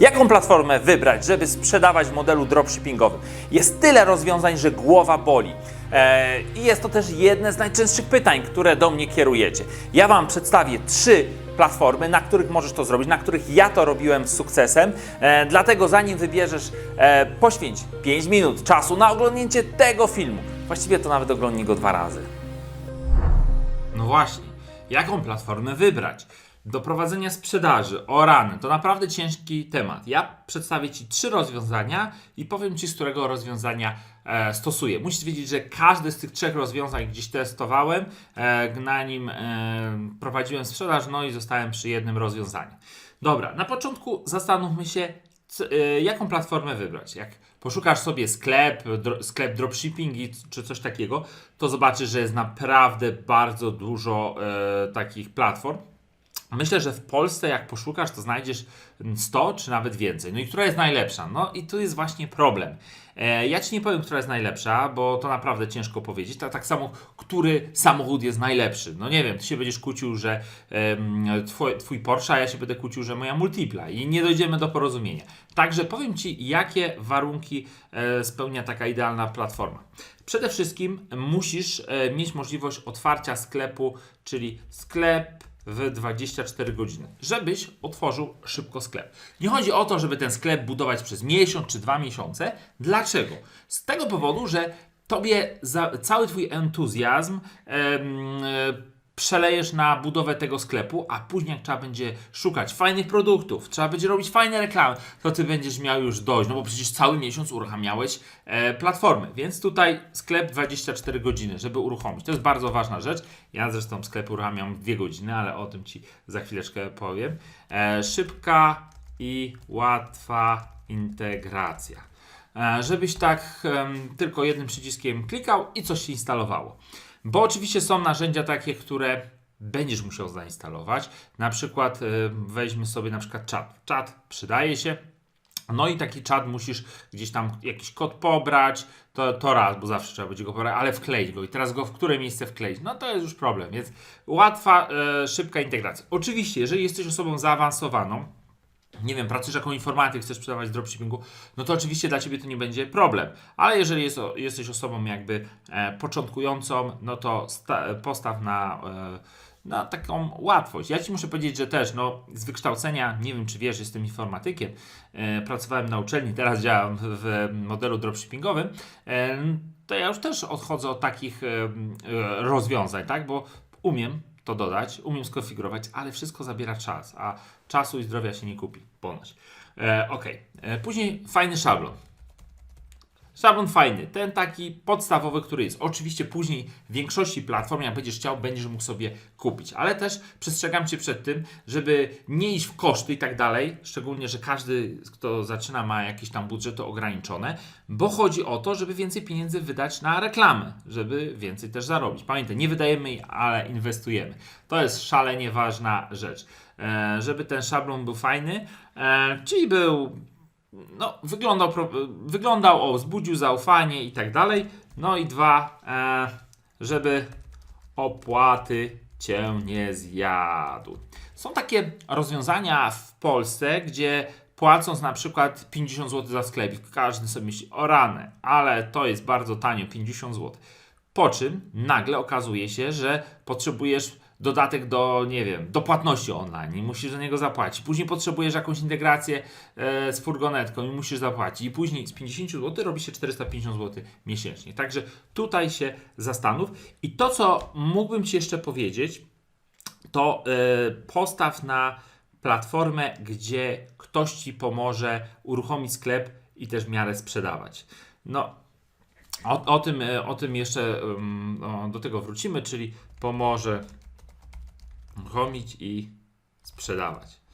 Jaką platformę wybrać, żeby sprzedawać w modelu dropshippingowym? Jest tyle rozwiązań, że głowa boli. E, I jest to też jedne z najczęstszych pytań, które do mnie kierujecie. Ja Wam przedstawię trzy platformy, na których możesz to zrobić, na których ja to robiłem z sukcesem. E, dlatego zanim wybierzesz, e, poświęć 5 minut czasu na oglądnięcie tego filmu. Właściwie to nawet oglądnij go dwa razy. No właśnie, jaką platformę wybrać? Do prowadzenia sprzedaży, o rany, to naprawdę ciężki temat. Ja przedstawię Ci trzy rozwiązania i powiem Ci, z którego rozwiązania e, stosuję. Musisz wiedzieć, że każde z tych trzech rozwiązań gdzieś testowałem, e, na nim e, prowadziłem sprzedaż, no i zostałem przy jednym rozwiązaniu. Dobra, na początku zastanówmy się, e, jaką platformę wybrać. Jak poszukasz sobie sklep, dro, sklep dropshipping czy coś takiego, to zobaczysz, że jest naprawdę bardzo dużo e, takich platform. Myślę, że w Polsce, jak poszukasz, to znajdziesz 100 czy nawet więcej. No i która jest najlepsza? No i tu jest właśnie problem. E, ja ci nie powiem, która jest najlepsza, bo to naprawdę ciężko powiedzieć. Tak, samo, który samochód jest najlepszy. No nie wiem, ty się będziesz kłócił, że twój, twój Porsche, a ja się będę kłócił, że moja Multipla i nie dojdziemy do porozumienia. Także powiem ci, jakie warunki e, spełnia taka idealna platforma. Przede wszystkim musisz e, mieć możliwość otwarcia sklepu, czyli sklep w 24 godziny, żebyś otworzył szybko sklep. Nie chodzi o to, żeby ten sklep budować przez miesiąc czy dwa miesiące. Dlaczego? Z tego powodu, że tobie cały twój entuzjazm e, przelejesz na budowę tego sklepu, a później jak trzeba będzie szukać fajnych produktów, trzeba będzie robić fajne reklamy, to ty będziesz miał już dość, no bo przecież cały miesiąc uruchamiałeś e, platformę, więc tutaj sklep 24 godziny, żeby uruchomić. To jest bardzo ważna rzecz. Ja zresztą sklep uruchamiam 2 godziny, ale o tym Ci za chwileczkę powiem. E, szybka i łatwa integracja. E, żebyś tak em, tylko jednym przyciskiem klikał i coś się instalowało. Bo oczywiście są narzędzia takie, które będziesz musiał zainstalować. Na przykład e, weźmy sobie na przykład czat. Czat przydaje się. No i taki czat musisz gdzieś tam jakiś kod pobrać, to, to raz, bo zawsze trzeba będzie go pobrać, ale wkleić go. I teraz go w które miejsce wkleić? No to jest już problem, więc łatwa, e, szybka integracja. Oczywiście, jeżeli jesteś osobą zaawansowaną, nie wiem, pracujesz jako informatyk, chcesz sprzedawać dropshippingu, no to oczywiście dla Ciebie to nie będzie problem. Ale jeżeli jest, jesteś osobą jakby e, początkującą, no to sta, postaw na, e, na taką łatwość. Ja Ci muszę powiedzieć, że też no, z wykształcenia, nie wiem czy wiesz, jestem informatykiem, e, pracowałem na uczelni, teraz działam w, w modelu dropshippingowym, e, to ja już też odchodzę od takich e, e, rozwiązań, tak, bo umiem to dodać, umiem skonfigurować, ale wszystko zabiera czas, a czasu i zdrowia się nie kupi, ponoć. E, ok, e, później fajny szablon. Szablon fajny, ten taki podstawowy, który jest. Oczywiście później w większości platform, jak będziesz chciał, będziesz mógł sobie kupić, ale też przestrzegam Cię przed tym, żeby nie iść w koszty i tak dalej, szczególnie, że każdy, kto zaczyna, ma jakieś tam budżety ograniczone, bo chodzi o to, żeby więcej pieniędzy wydać na reklamę, żeby więcej też zarobić. Pamiętaj, nie wydajemy, ale inwestujemy. To jest szalenie ważna rzecz. E, żeby ten szablon był fajny, e, czyli był no, wyglądał, wyglądał, o, wzbudził zaufanie i tak dalej. No i dwa, e, żeby opłaty cię nie zjadł. Są takie rozwiązania w Polsce, gdzie płacąc na przykład 50 zł za sklepik, każdy sobie myśli, o ranę, ale to jest bardzo tanio, 50 zł. Po czym nagle okazuje się, że potrzebujesz dodatek do, nie wiem, do płatności online i musisz za niego zapłacić. Później potrzebujesz jakąś integrację e, z furgonetką i musisz zapłacić. I później z 50 zł robi się 450 zł miesięcznie. Także tutaj się zastanów. I to, co mógłbym Ci jeszcze powiedzieć, to e, postaw na platformę, gdzie ktoś Ci pomoże uruchomić sklep i też w miarę sprzedawać. No, o, o, tym, e, o tym jeszcze ym, o, do tego wrócimy, czyli pomoże uruchomić i sprzedawać.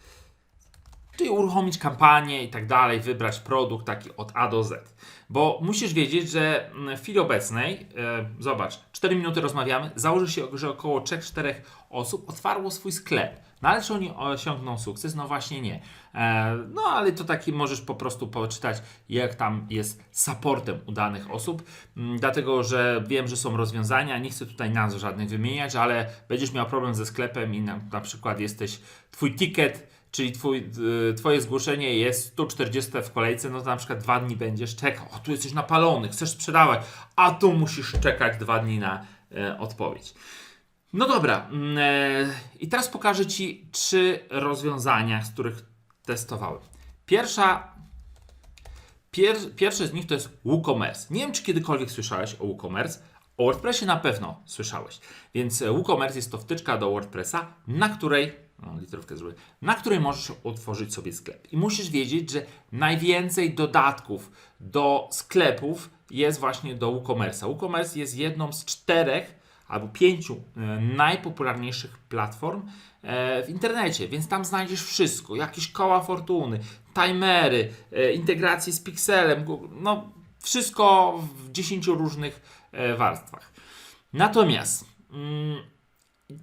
Czyli uruchomić kampanię i tak dalej, wybrać produkt taki od A do Z. Bo musisz wiedzieć, że w chwili obecnej, e, zobacz, 4 minuty rozmawiamy, założy się, że około 3-4 osób otwarło swój sklep. No ale czy oni osiągną sukces? No właśnie nie. E, no ale to taki możesz po prostu poczytać, jak tam jest supportem u danych osób, m, dlatego że wiem, że są rozwiązania, nie chcę tutaj nazw żadnych wymieniać, ale będziesz miał problem ze sklepem i na, na przykład jesteś, twój ticket czyli twój, y, twoje zgłoszenie jest 140 w kolejce, no to na przykład dwa dni będziesz czekał, o tu jesteś napalony, chcesz sprzedawać, a tu musisz czekać dwa dni na e, odpowiedź. No dobra, mm, e, i teraz pokażę Ci trzy rozwiązania, z których testowałem. Pierwsza, pier, pierwsze z nich to jest WooCommerce. Nie wiem, czy kiedykolwiek słyszałeś o WooCommerce. O WordPressie na pewno słyszałeś. Więc e, WooCommerce jest to wtyczka do WordPressa, na której, no, literówkę zrobię, na której możesz otworzyć sobie sklep. I musisz wiedzieć, że najwięcej dodatków do sklepów jest właśnie do WooCommerce'a. WooCommerce jest jedną z czterech albo pięciu e, najpopularniejszych platform e, w internecie, więc tam znajdziesz wszystko, jakieś koła fortuny, timery, e, integracje z Pixelem, no wszystko w 10 różnych warstwach. Natomiast mm,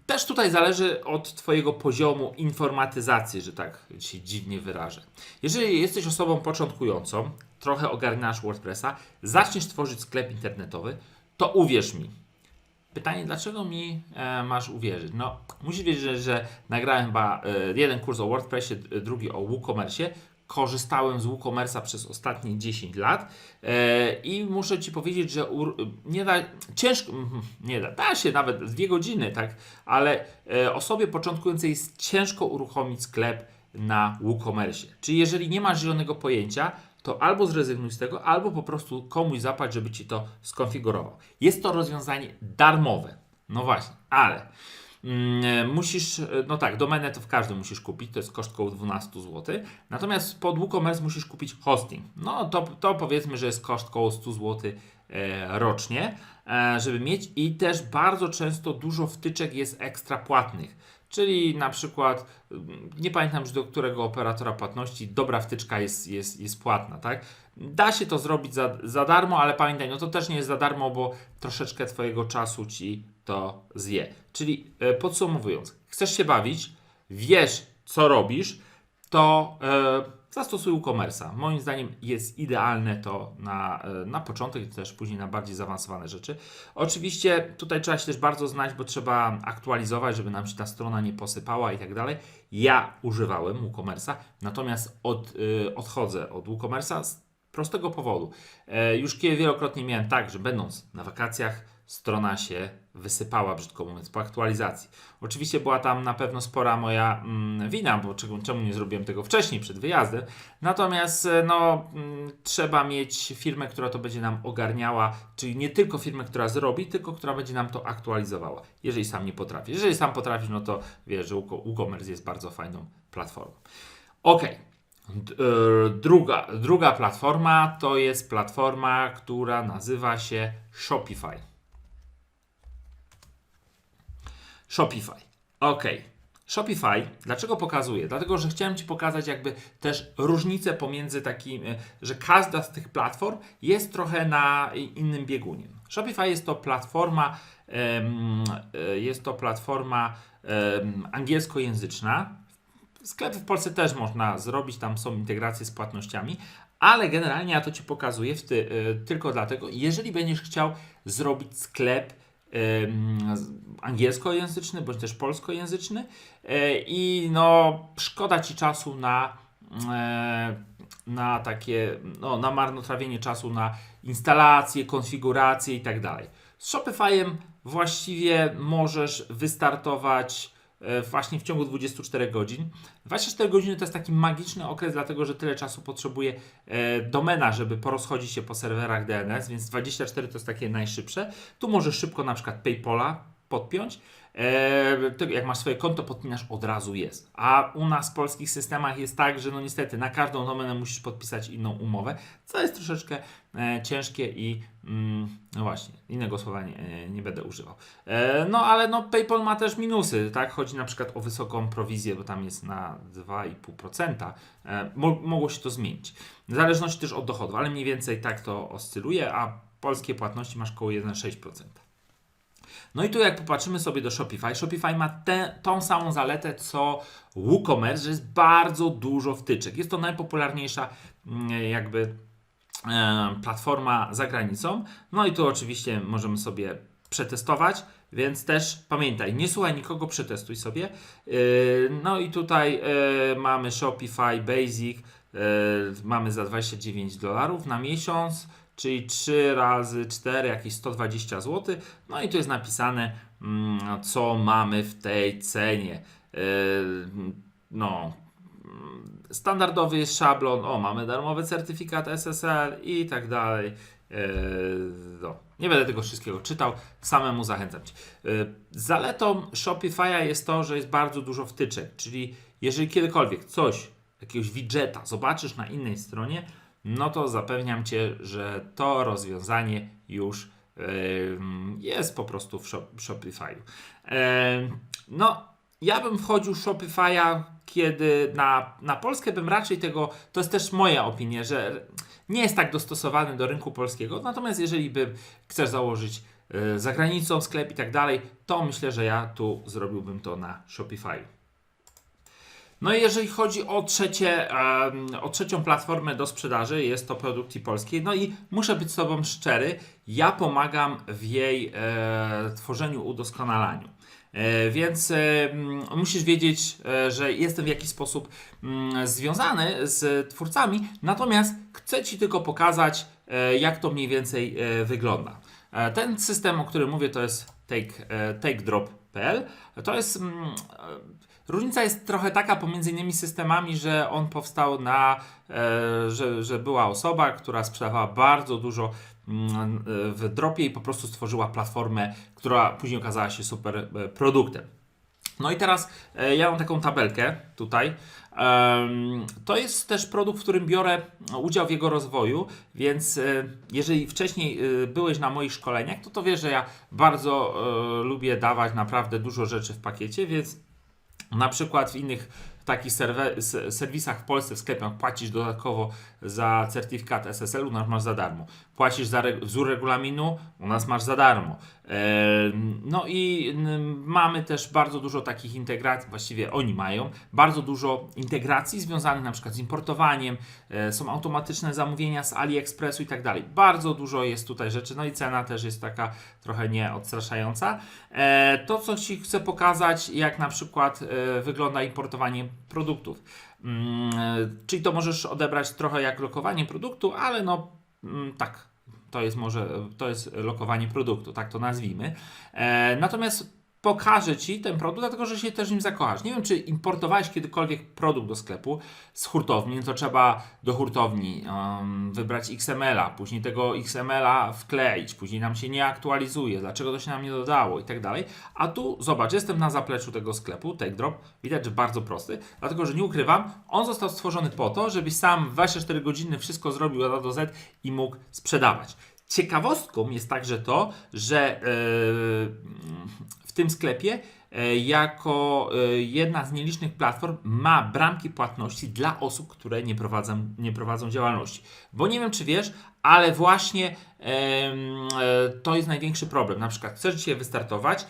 też tutaj zależy od Twojego poziomu informatyzacji, że tak się dziwnie wyrażę. Jeżeli jesteś osobą początkującą, trochę ogarniasz WordPressa, zaczniesz tworzyć sklep internetowy, to uwierz mi, Pytanie, dlaczego mi e, masz uwierzyć? No, musisz wiedzieć, że, że nagrałem chyba e, jeden kurs o WordPressie, drugi o WooCommerce. Korzystałem z WooCommerce'a przez ostatnie 10 lat e, i muszę Ci powiedzieć, że nie da, ciężko, nie da, da się nawet dwie godziny, tak, ale e, osobie początkującej jest ciężko uruchomić sklep na WooCommerce. Czyli jeżeli nie masz zielonego pojęcia, to albo zrezygnuj z tego, albo po prostu komuś zapłać, żeby ci to skonfigurował. Jest to rozwiązanie darmowe. No właśnie, ale mm, musisz, no tak, domenę to w każdym musisz kupić, to jest koszt około 12 zł. Natomiast pod WooCommerce musisz kupić hosting. No to, to powiedzmy, że jest koszt około 100 zł e, rocznie, e, żeby mieć i też bardzo często dużo wtyczek jest ekstra płatnych. Czyli na przykład, mm, nie pamiętam już do którego operatora płatności, dobra wtyczka jest, jest, jest płatna, tak? Da się to zrobić za, za darmo, ale pamiętaj, no to też nie jest za darmo, bo troszeczkę Twojego czasu Ci to zje. Czyli e, podsumowując, chcesz się bawić, wiesz co robisz, to e, zastosuj WooCommerce'a. Moim zdaniem jest idealne to na, e, na początek i też później na bardziej zaawansowane rzeczy. Oczywiście tutaj trzeba się też bardzo znać, bo trzeba aktualizować, żeby nam się ta strona nie posypała i tak dalej. Ja używałem WooCommerce'a, natomiast od, y, odchodzę od WooCommerce'a z prostego powodu. E, już wielokrotnie miałem tak, że będąc na wakacjach, strona się wysypała, brzydko mówiąc, po aktualizacji. Oczywiście była tam na pewno spora moja mm, wina, bo czego, czemu nie zrobiłem tego wcześniej, przed wyjazdem. Natomiast e, no, mm, trzeba mieć firmę, która to będzie nam ogarniała, czyli nie tylko firmę, która zrobi, tylko która będzie nam to aktualizowała, jeżeli sam nie potrafi. Jeżeli sam potrafisz, no to wiesz, że Wooco- WooCommerce jest bardzo fajną platformą. Ok. E, druga, druga platforma to jest platforma, która nazywa się Shopify. Shopify. Ok. Shopify, dlaczego pokazuję? Dlatego, że chciałem Ci pokazać jakby też różnicę pomiędzy takim, e, że każda z tych platform jest trochę na innym biegunie. Shopify jest to platforma, e, jest to platforma angielskojęzyczna. Sklepy w Polsce też można zrobić, tam są integracje z płatnościami, ale generalnie ja to Ci pokazuję ty, y, tylko dlatego, jeżeli będziesz chciał zrobić sklep angielskojęzyczny bądź też polskojęzyczny y, i no szkoda Ci czasu na e, na takie, no, na marnotrawienie czasu na instalację, konfigurację i tak dalej. Z Shopify'em właściwie możesz wystartować e, właśnie w ciągu 24 godzin. 24 godziny to jest taki magiczny okres, dlatego że tyle czasu potrzebuje e, domena, żeby porozchodzić się po serwerach DNS, więc 24 to jest takie najszybsze. Tu możesz szybko na przykład PayPola podpiąć. E, jak masz swoje konto, podpinasz od razu jest. A u nas w polskich systemach jest tak, że no niestety na każdą domenę musisz podpisać inną umowę, co jest troszeczkę e, ciężkie i mm, no właśnie, innego słowa nie, e, nie będę używał. E, no ale no PayPal ma też minusy, tak? Chodzi na przykład o wysoką prowizję, bo tam jest na 2,5%. E, mo, mogło się to zmienić. W zależności też od dochodów, ale mniej więcej tak to oscyluje, a polskie płatności masz około 1,6%. No i tu jak popatrzymy sobie do Shopify, Shopify ma tę, tą samą zaletę co WooCommerce, że jest bardzo dużo wtyczek. Jest to najpopularniejsza mm, jakby e, platforma za granicą. No i tu oczywiście możemy sobie przetestować, więc też pamiętaj, nie słuchaj nikogo, przetestuj sobie. Yy, No i tutaj yy, mamy Shopify Basic, mamy za 29 dolarów na miesiąc, czyli 3 razy 4, jakieś 120 zł. No i tu jest napisane, mm, co mamy w tej cenie. No, standardowy jest szablon, o, mamy darmowy certyfikat SSL i tak dalej. Yy, no, nie będę tego wszystkiego czytał, samemu zachęcam Cię. Yy, zaletą Shopify'a jest to, że jest bardzo dużo wtyczek, czyli jeżeli kiedykolwiek coś, jakiegoś widgeta zobaczysz na innej stronie, no to zapewniam Cię, że to rozwiązanie już yy, jest po prostu w Shop- Shopify'u. No, ja bym wchodził w Shopify'a, kiedy na, na Polskę bym raczej tego, to jest też moja opinia, że nie jest tak dostosowany do rynku polskiego. Natomiast jeżeli bym chcesz założyć y, za granicą sklep i tak dalej, to myślę, że ja tu zrobiłbym to na Shopify. No i jeżeli chodzi o, trzecie, o trzecią platformę do sprzedaży, jest to Produkcji Polskiej. No i muszę być z Tobą szczery, ja pomagam w jej e, tworzeniu, udoskonalaniu. E, Więc e, mm, musisz wiedzieć, e, że jestem w jakiś sposób mm, związany z twórcami, natomiast chcę Ci tylko pokazać, jak to mniej więcej wygląda. Ten system, o którym mówię, to jest take, takedrop.pl. To jest. Różnica jest trochę taka pomiędzy innymi systemami, że on powstał na, e, że, że była osoba, która sprzedawała bardzo dużo mm, e, w dropie i po prostu stworzyła platformę, która później okazała się super e, produktem. No i teraz ja mam taką tabelkę tutaj. To jest też produkt, w którym biorę udział w jego rozwoju, więc jeżeli wcześniej byłeś na moich szkoleniach, to to wiesz, że ja bardzo lubię dawać naprawdę dużo rzeczy w pakiecie, więc na przykład w innych takich serwisach w Polsce, w sklepach płacisz dodatkowo za certyfikat SSL, u nas masz za darmo. Płacisz za re- wzór regulaminu, u nas masz za darmo. No i mamy też bardzo dużo takich integracji, właściwie oni mają, bardzo dużo integracji związanych na przykład z importowaniem, e, są automatyczne zamówienia z AliExpressu i tak dalej. Bardzo dużo jest tutaj rzeczy, no i cena też jest taka trochę nieodstraszająca. E, To, co Ci chcę pokazać, jak na przykład e, wygląda importowanie produktów. Mm, e, Czyli to możesz odebrać trochę jak lokowanie produktu, ale no mm, tak, to jest może, to jest lokowanie produktu, tak to nazwijmy. E, natomiast pokażę Ci ten produkt, dlatego że się też nim zakochasz. Nie wiem, czy importowałeś kiedykolwiek produkt do sklepu z hurtowni, no to trzeba do hurtowni em, wybrać XML-a, później tego XML-a wkleić, później nam się nie aktualizuje, dlaczego to się nam nie dodało i tak dalej. A tu zobacz, jestem na zapleczu tego sklepu, TakeDrop, widać, że bardzo prosty, dlatego że nie ukrywam, on został stworzony po to, żebyś sam w 24 godziny wszystko zrobił od A do Z i mógł sprzedawać. Ciekawostką jest także to, że yy, w tym sklepie e, jako e, jedna z nielicznych platform ma bramki płatności dla osób, które nie prowadzą, nie prowadzą działalności. Bo nie wiem, czy wiesz, ale właśnie e, to jest największy problem. Na przykład chcesz dzisiaj wystartować,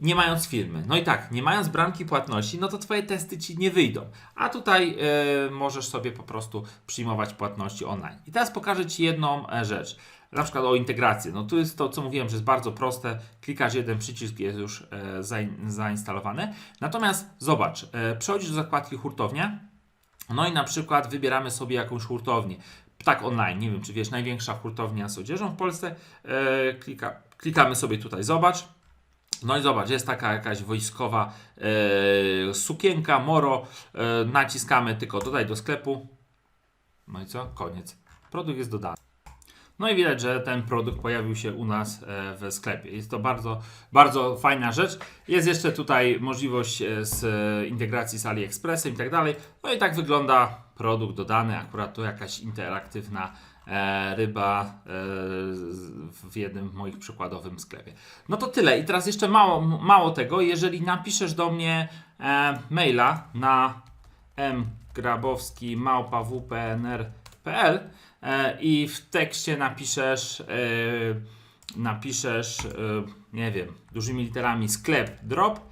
nie mając firmy. No i tak, nie mając bramki płatności, no to Twoje testy Ci nie wyjdą. A tutaj e, możesz sobie po prostu przyjmować płatności online. I teraz pokażę Ci jedną e, rzecz. Na przykład o integracji. No tu jest to, co mówiłem, że jest bardzo proste. Klikasz jeden przycisk, jest już zain, zainstalowane. Natomiast zobacz, e, przechodzisz do zakładki hurtownia, no i na przykład wybieramy sobie jakąś hurtownię. Tak online, nie wiem czy wiesz, największa hurtownia z odzieżą w Polsce. E, klika, klikamy sobie tutaj, zobacz. No i zobacz, jest taka jakaś wojskowa e, sukienka, moro. E, naciskamy tylko dodaj do sklepu. No i co? Koniec. Produkt jest dodany. No i widać, że ten produkt pojawił się u nas e, w sklepie. Jest to bardzo, bardzo fajna rzecz. Jest jeszcze tutaj możliwość e, z integracji z AliExpressem i tak dalej. No i tak wygląda produkt dodany. Akurat to jakaś interaktywna ryba e, w jednym moich przykładowym sklepie. No to tyle. I teraz jeszcze mało, mało tego. Jeżeli napiszesz do mnie e, maila na mgrabowski wpnr.pl e, i w tekście napiszesz, e, napiszesz, e, nie wiem, dużymi literami sklep drop,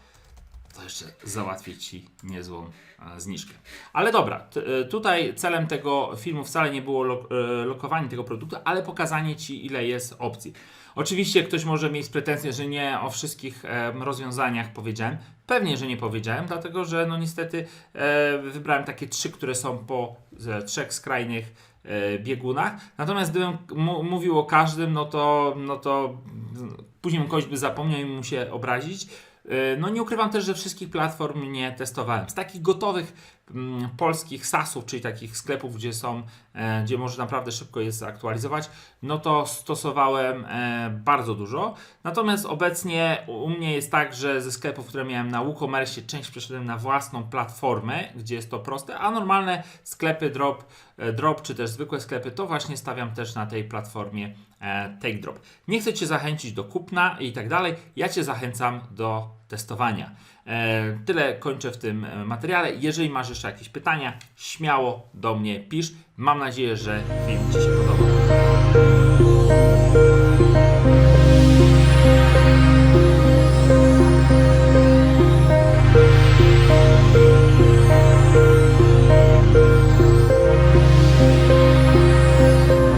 to jeszcze załatwię Ci niezłą e, zniżkę. Ale dobra, e, tutaj celem tego filmu wcale nie było lo, e, lokowanie tego produktu, ale pokazanie Ci, ile jest opcji. Oczywiście ktoś może mieć pretensje, że nie o wszystkich e, rozwiązaniach powiedziałem. Pewnie, że nie powiedziałem, dlatego że no niestety e, wybrałem takie trzy, które są po e, trzech skrajnych e, biegunach. Natomiast gdybym mówił o każdym, no to, no to mm, później kogoś by zapomniał i mu się obrazić. E, No nie ukrywam też, że wszystkich platform nie testowałem. Z takich gotowych polskich SaaSów, czyli takich sklepów, gdzie są, e, gdzie może naprawdę szybko je zaktualizować, no to stosowałem e, bardzo dużo. Natomiast obecnie u mnie jest tak, że ze sklepów, które miałem na WooCommerce, część przeszedłem na własną platformę, gdzie jest to proste, a normalne sklepy drop, e, drop czy też zwykłe sklepy, to właśnie stawiam też na tej platformie e, Take Drop. Nie chcę Cię zachęcić do kupna i tak dalej, ja Cię zachęcam do testowania. E, tyle kończę w tym e, materiale. Jeżeli masz jeszcze jakieś pytania, śmiało do mnie pisz. Mam nadzieję, że film Ci się podobał.